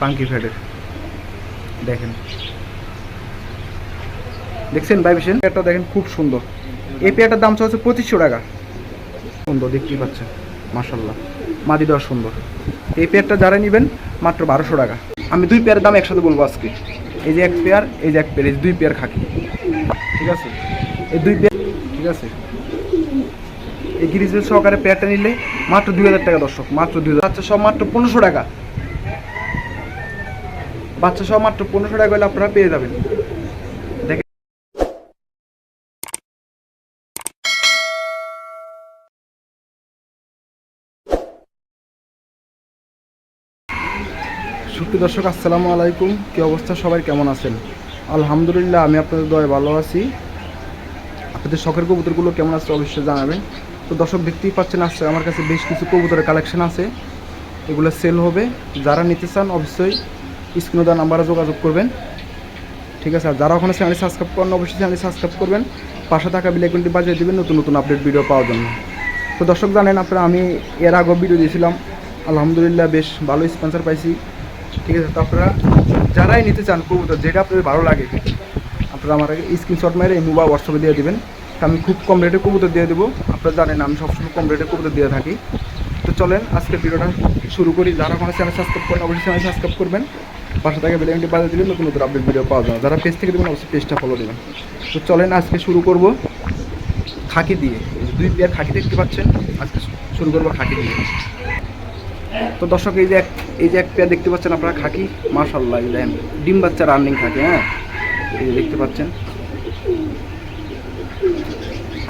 পাঙ্কি ফ্যাটের দেখেন। দেখছেন ভাই বিশেন? পেয়ারটা দেখেন খুব সুন্দর। এই পেয়ারটার দাম হচ্ছে পঁচিশশো টাকা। সুন্দর, দেখতেই পাচ্ছেন। মাসাল্লাহ মাদি দেওয়া সুন্দর। এই পেয়ারটা যারা নেবেন, মাত্র বারোশো টাকা। আমি দুই পেয়ারের দাম একসাথে বলব আজকে। এই যে এক পেয়ার, এই যে এক পেয়ার, এই দুই পেয়ার খাকি। ঠিক আছে? এই দুই পেয়ার, ঠিক আছে? এই গ্রিজেল সহকারে পেয়ারটা নিলে মাত্র দুই হাজার টাকা দর্শক, মাত্র দুই হাজার। বাচ্চা সব মাত্র পনেরোশো টাকা। বাচ্চা সব মাত্র পনেরোশো টাকা হলে আপনারা পেয়ে যাবেন। সুপ্রিয় দর্শক, আসসালামু আলাইকুম। কি অবস্থা? সবাই কেমন আছেন? আলহামদুলিল্লাহ, আমি আপনাদের দয়ে ভালো আছি। আপনাদের শখের কবুতরগুলো কেমন আছে অবশ্যই জানাবেন। তো দর্শক, দেখতেই পাচ্ছেন আসছে আমার কাছে বেশ কিছু কবুতরের কালেকশন আছে। এগুলো সেল হবে। যারা নিতে চান, অবশ্যই স্ক্রিনে দেওয়া নাম্বারে যোগাযোগ করবেন। ঠিক আছে? আর যারা ওখানে চ্যানেল সাবস্ক্রাইব করেন, অবশ্যই চ্যানেল সাবস্ক্রাইব করবেন। পাশে থাকা বিলেকনটি বাজিয়ে দেবেন নতুন নতুন আপডেট ভিডিও পাওয়ার জন্য। তো দর্শক জানেন আপনারা, আমি এর আগেও ভিডিও দিয়েছিলাম। আলহামদুলিল্লাহ বেশ ভালো স্পন্সার পাইছি। ঠিক আছে? তো আপনারা যারাই নিতে চান কবুতর, যেটা আপনাদের ভালো লাগে, আপনারা আমার আগে স্ক্রিনশট মেরে এই মোবাইল হোয়াটসঅ্যাপে দিয়ে দেবেন। তো আমি খুব কম রেটে কবুতর দিয়ে দেবো। আপনারা জানেন, আমি সবসময় কম রেটে কবুতর দিয়ে থাকি। তো চলেন আজকে ভিডিওটা শুরু করি। যারা কোনো চ্যানেল সাবস্ক্রাইব করেন, অবশ্যই চ্যানেল সাবস্ক্রাইব করবেন। পাশে থেকে বেলাইনটি বাজিয়ে দিবেন নতুন নতুন আপডেট ভিডিও পাওয়া যাবে। যারা পেজ থেকে দেবেন অবশ্যই পেজটা ফলো দেবেন। তো চলেন, আজকে শুরু করব খাকি দিয়ে। দুই পেয়ার খাকি দেখতে পাচ্ছেন, আজকে শুরু করব খাকি দিয়ে। তো দর্শক, এই যে এক, এই যে এক পেয়ার দেখতে পাচ্ছেন আপনারা, খাকি। মাশাল্লাহ এই দেখেন, ডিম বাচ্চা রানিং খাকি হ্যাঁ? এই যে দেখতে পাচ্ছেন।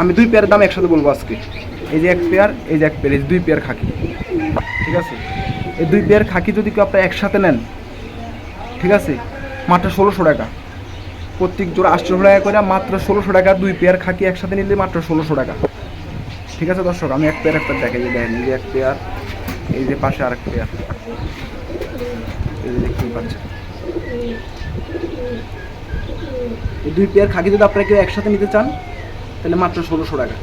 আমি দুই পেয়ারের দাম একসাথে বলব আজকে। এই যে এক পেয়ার এই যে এক পেয়ার এই দুই পেয়ার খাকি। ঠিক আছে? এই দুই পেয়ার খাকি যদি কেউ আপনারা একসাথে নেন ঠিক আছে? মাত্র ষোলোশো টাকা। প্রত্যেক জোড়া আটশো টাকা করে মাত্র ষোলোশো টাকা, দুই পেয়ার খাকি একসাথে নিলে মাত্র ষোলোশো টাকা। ঠিক আছে দর্শক, আমি এক পেয়ার এক পেয়ার দেখাই দেখেন, এই যে এক পেয়ার, এই যে পাশে আরেক পেয়ার। এই যে দেখতেই এই দুই পেয়ার খাকি যদি আপনারা কেউ একসাথে নিতে চান, তাহলে মাত্র ষোলোশো টাকা।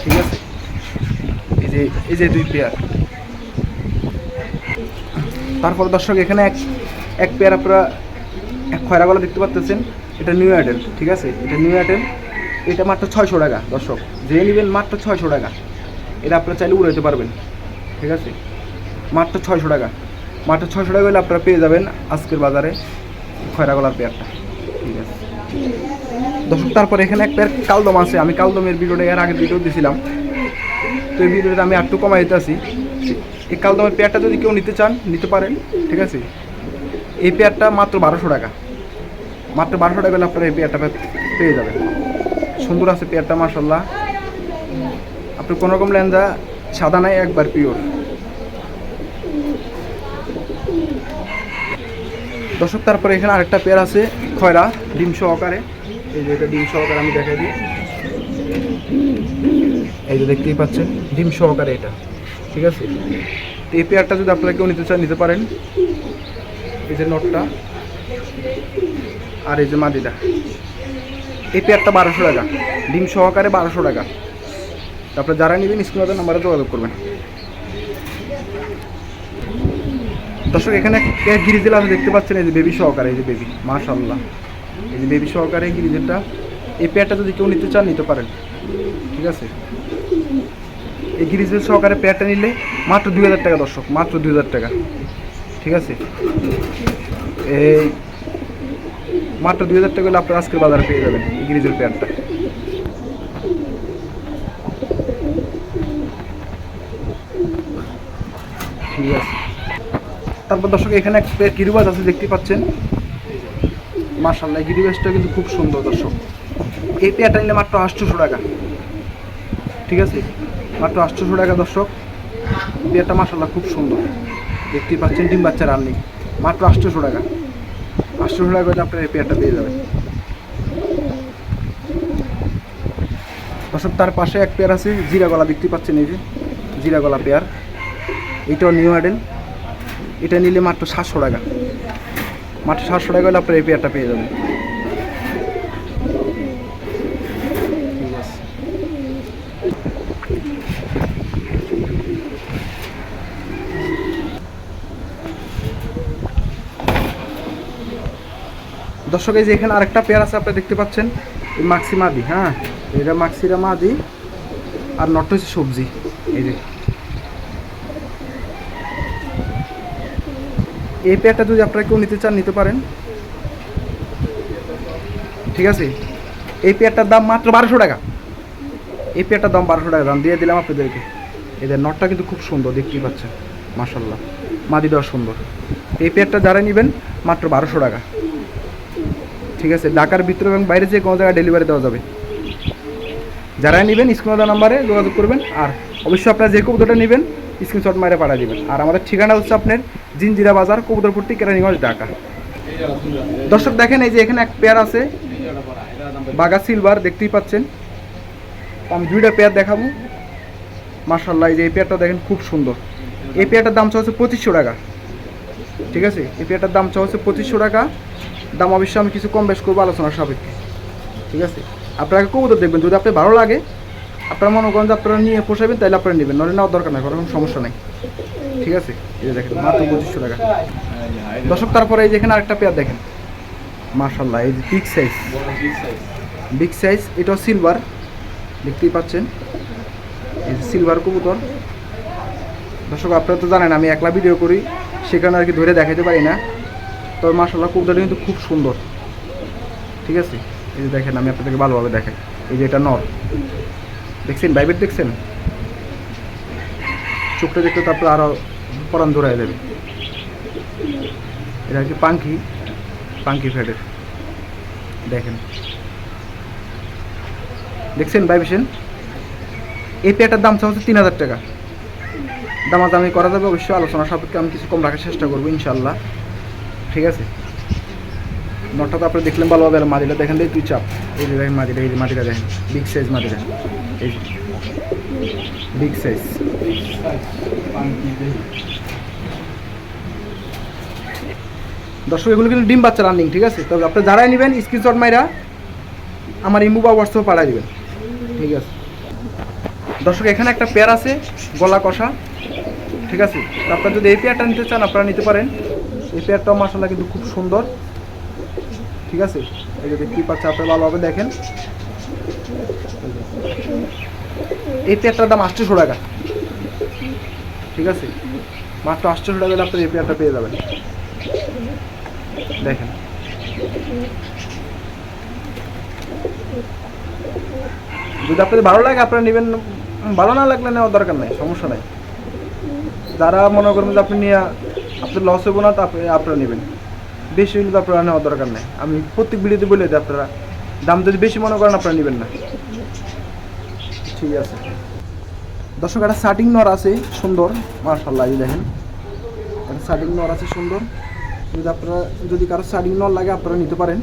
ঠিক আছে? এই যে এই যে দুই পেয়ার। তারপর দর্শক, এখানে এক এক পেয়ার আপনারা এক খয়রা গলা দেখতে পাচ্ছেন এটা নিউ অ্যাডেল ঠিক আছে? এটা নিউ অ্যাডেল এটা মাত্র ছয়শো টাকা, দর্শক। যে নেবেন মাত্র ছয়শো টাকা। এটা আপনারা চাইলে উড়াইতে পারবেন, ঠিক আছে? মাত্র ছয়শো টাকা। মাত্র ছয়শো টাকা হলে আপনারা পেয়ে যাবেন আজকের বাজারে খয়রা গলার পেয়ারটা, ঠিক আছে? দর্শক, তারপরে এখানে এক পেয়ার কালদম আছে। আমি কালদমের ভিডিওটা এর আগের ভিডিও দিয়েছিলাম তো এই ভিডিওটা আমি একটু কমাই দিতেছি এই কালদমের পেয়ারটা যদি কেউ নিতে চান, নিতে পারেন, ঠিক আছে? এই পেয়ারটা মাত্র বারোশো টাকা। মাত্র বারোশো টাকা হলে আপনারা এই পেয়ারটা পেয়ে যাবেন। সুন্দর আছে পেয়ারটা মার্শাল্লাহ আপনি কোনো রকম লেনজা সাদা নাই, একবার পিওর দর্শক, তারপরে এখানে আরেকটা পেয়ার আছে, খয়রা, ডিম সহকারে। এই যে এটা ডিম সহকারে আমি দেখাই দিই। এই যে দেখতেই পাচ্ছেন, ডিম সহকারে এটা। ঠিক আছে? এই পেয়ারটা যদি আপনারা কেউ নিতে চান, নিতে পারেন। এই যে নটটা। আর এই যে মাদিটা। এই পেয়ারটা বারোশো টাকা। ডিম সহকারে বারোশো টাকা। তারপরে যারা নেবেন স্ক্রিনের নাম্বারে যোগাযোগ করবেন। দর্শক, এখানে গিরিজেল আছে দেখতে পাচ্ছেন, এই যে বেবি সহকারে, এই যে বেবি মাশাল্লাহ এই যে বেবি সহকারে গিরিজেলটা এই পেয়ারটা যদি কেউ নিতে চান, নিতে পারেন। ঠিক আছে? এই গিরিজেল সহকারে পেয়ারটা নিলে মাত্র দুই হাজার টাকা, দর্শক। মাত্র দুই হাজার টাকা। ঠিক আছে? এই মাত্র দুই হাজার টাকা আপনার আজকের বাজারে পেয়ে যাবেন এই গিরিজেল পেয়ারটা ঠিক আছে। তারপর দর্শক, এখানে একটা গিরিবাজ আছে, দেখতে পাচ্ছেন। মার্শাল্লাহ গিরিবাজটা কিন্তু খুব সুন্দর দর্শক। এই পেয়ারটা নিলে মাত্র আটশোশো টাকা। ঠিক আছে? মাত্র আটশোশো টাকা দর্শক। পেয়ারটা মার্শাল্লাহ খুব সুন্দর। দেখতেই পাচ্ছেন, ডিম বাচ্চা রান্নি। মাত্র আটশোশো টাকা। আটশোশো টাকা হলে আপনার এই পেয়ারটা দিয়ে যাবেন। দর্শক, তার পাশে এক পেয়ার আছে, জিরা গলা দেখতে পাচ্ছেন এই যে, জিরা গলা পেয়ার। এটাও নিউ মডেল। এটা নিলে মাত্র সাতশো টাকা। মাত্র সাতশো টাকা হলে আপনার এই পেয়ারটা পেয়ে যাবেন ঠিক আছে দর্শক, এই যে এখানে আরেকটা পেয়ার আছে আপনি দেখতে পাচ্ছেন। মাক্সি মাদি হ্যাঁ? এটা মাক্সিরা মাদি আর নট হচ্ছে সবজি। এই যে। এই পেয়ারটা যদি আপনারা কেউ নিতে চান, নিতে পারেন। ঠিক আছে? এই পেয়ারটার দাম মাত্র বারোশো টাকা। এই পেয়ারটার দাম বারোশো টাকা। দাম দিয়ে দিলাম আপনাদেরকে। এদের নটটা কিন্তু খুব সুন্দর, দেখতেই পাচ্ছেন। মাসাল্লাহ মাদিটাও সুন্দর। এই পেয়ারটা যারা নেবেন, মাত্র বারোশো টাকা। ঠিক আছে, ঢাকার ভিতরে এবং বাইরে যে কোনো জায়গায় ডেলিভারি দেওয়া যাবে। যারা নেবেন, স্ক্রিনে নাম্বারে যোগাযোগ করবেন আর অবশ্যই আপনারা যে কবুতরটা নেবেন স্ক্রিনশট মারে পাঠিয়ে দেবেন। আর আমাদের ঠিকানা হচ্ছে আপনার জিনজিরা বাজার কবুতরপুরটি কেরানীগঞ্জ, ঢাকা। দর্শক দেখেন, এই যে এখানে এক পেয়ার আছে বাগা সিলভার দেখতেই পাচ্ছেন। আমি দুইটা পেয়ার দেখাবো। মার্শাল্লাহ এই যে এই পেয়ারটা দেখেন, খুব সুন্দর। এই পেয়ারটার দাম হচ্ছে পঁচিশশো টাকা। ঠিক আছে, এই পেয়ারটার দাম হচ্ছে পঁচিশশো টাকা। দাম অবশ্যই আমি কিছু কম বেশ করব আলোচনার সাপেক্ষে। ঠিক আছে? আপনারা কবুতর দেখবেন, যদি আপনার ভালো লাগে, আপনার মনে করেন যে আপনারা নিয়ে পোষাবেন তাহলে আপনারা নেবেন নলে নেওয়ার দরকার নাই, কোনো সমস্যা নেই। ঠিক আছে? এই দেখেন, মাত্র পঁচিশশো টাকা। দর্শক, তারপরে এই যে এখানে আরেকটা পেয়ার দেখেন। মার্শাল্লাহ এই যে বিগ সাইজ বিগ সাইজ এটাও সিলভার দেখতেই পাচ্ছেন। এই যে সিলভার কবুতর। দর্শক, আপনারা তো জানেন, আমি একলা ভিডিও করি, সেখানে আর কি ধরে দেখাতে পারি না। তবে মার্শাল্লাহ কবুতরটা কিন্তু খুব সুন্দর। ঠিক আছে? এই যে দেখেন, আমি আপনাদেরকে ভালোভাবে দেখাই। এই যে এটা নর। দেখছেন? বাইবেট দেখছেন? চোখটা দেখতে তারপরে আরও পরান ধরাই দেবে। এটা হচ্ছে পাঙ্কি পাঙ্কি ফ্যাটের দেখেন। দেখছেন ভাইবেশন এই পেয়ারটার দাম হচ্ছে তিন হাজার টাকা। দামাদামি করা যাবে, অবশ্যই আলোচনা সাপেক্ষে আমি কিছু কম রাখার চেষ্টা করব ইনশাল্লাহ ঠিক আছে? নটটা তো আপনি দেখলেন ভালোভাবে আর মাদিটা দেখেন তুই চাপ। এই যে দেখেন মাদিটা এই যে মাদিটা দেখেন বিগ সাইজ মাদিটা এই বিগ সাইজ দর্শক, এগুলো কিন্তু ডিম বাচ্চা রানিং ঠিক আছে? তবে আপনি যারাই নেবেন স্ক্রিনশট মাইরা আমার ইমু বা হোয়াটসঅ্যাপে পাঠিয়ে দেবেন। ঠিক আছে? দর্শক, এখানে একটা পেয়ার আছে, গলা কষা। ঠিক আছে? আপনারা যদি এই পেয়ারটা নিতে চান, আপনারা নিতে পারেন। এই পেয়ারটাও মাসাল্লাহ কিন্তু খুব সুন্দর। ঠিক আছে? এই যে দেখতেই পাচ্ছে আপনারা ভালোভাবে দেখেন। এই পেয়ারটার দাম আটশোশো টাকা। ঠিক আছে? মাত্র আটশোশো টাকা আপনার এই পেয়ারটা পেয়ে যাবেন। দেখেন। যদি আপনাদের ভালো লাগে, আপনারা নেবেন। ভালো না লাগলে নেওয়ার দরকার নাই, সমস্যা নাই। যারা মনে করবেন যে আপনি নিয়ে আপনার লস হব না তা আপনারা নেবেন। বেশি হলে তো আপনারা নেওয়ার দরকার নেই। আমি প্রত্যেক ভিডিওতে বলে দিই আপনারা, দাম যদি বেশি মনে করেন, আপনারা নেবেন না। ঠিক আছে। দর্শক, একটা শার্টিং নর আছে, সুন্দর। মার্শাল্লাহ দেখেন। একটা শার্টিং নর আছে, সুন্দর। যদি আপনারা, যদি কারও শার্টিং নর লাগে, আপনারা নিতে পারেন।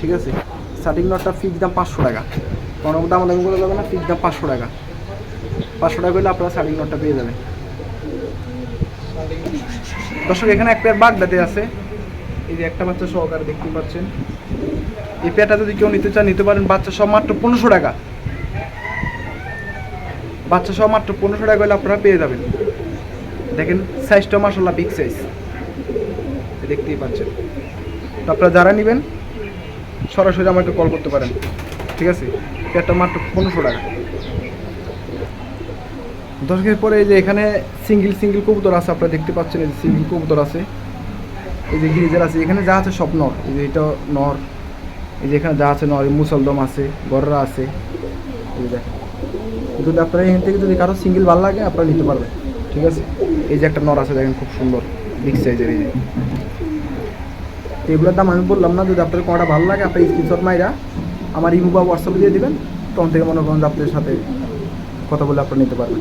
ঠিক আছে? শার্টিং নরটা ফিক্স দাম পাঁচশো টাকা। কোনো দাম দাম করে যাবে না ফিক্স দাম পাঁচশো টাকা। পাঁচশো টাকা করলে আপনারা শার্টিং নরটা পেয়ে যাবেন। দর্শক, এখানে এক পেয়ার বাগদাতে আছে। এই যে একটা বাচ্চা সহকারে দেখতে পাচ্ছেন। এই পেয়ারটা যদি কেউ নিতে চান, নিতে পারেন বাচ্চা সব মাত্র পনেরোশো টাকা। বাচ্চা সব মাত্র পনেরোশো টাকা হলে আপনারা পেয়ে যাবেন। দেখেন সাইজটা মাসাল্লাহ বিগ সাইজ দেখতেই পাচ্ছেন। তো আপনারা যারা নেবেন, সরাসরি আমাকে কল করতে পারেন। ঠিক আছে? পেয়ারটা মাত্র পনেরোশো টাকা। দশকের পরে এই যে এখানে সিঙ্গেল সিঙ্গেল কবুতর আছে, আপনারা দেখতে পাচ্ছেন এই যে সিঙ্গেল কবুতর আছে। এই যে গিরিজার আছে, এখানে যা আছে সব নর। এই যে এটা নর। এই যে এখানে যা আছে নর মুসলদম আছে, গররা আছে। এই যে যদি আপনারা এখান থেকে যদি কারও সিঙ্গেল ভালো লাগে, আপনারা নিতে পারবেন। ঠিক আছে? এই যে একটা নর আছে, দেখেন খুব সুন্দর। বিগ সাইজের এই যে। এগুলোর দাম আমি বললাম না, যদি আপনার কোনোটা ভালো লাগে আপনি স্ক্রিনশট মাইরা আমার ইমু বা হোয়াটসঅ্যাপে দিয়ে দিবেন। তখন থেকে মনে করেন আপনাদের সাথে কথা বলে আপনারা নিতে পারবেন।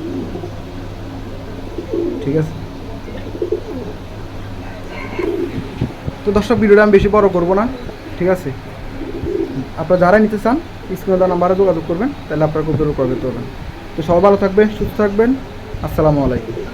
ঠিক আছে? তো দর্শক, ভিডিওটা আমি বেশি বড় করব না, ঠিক আছে? আপনারা যারাই নিতে চান, স্ক্রিনে নাম্বারে যোগাযোগ করবেন, তাহলে আপনারা খুব জরুরি করবেন তো সবাই ভালো থাকবেন, সুস্থ থাকবেন, আসসালামু আলাইকুম।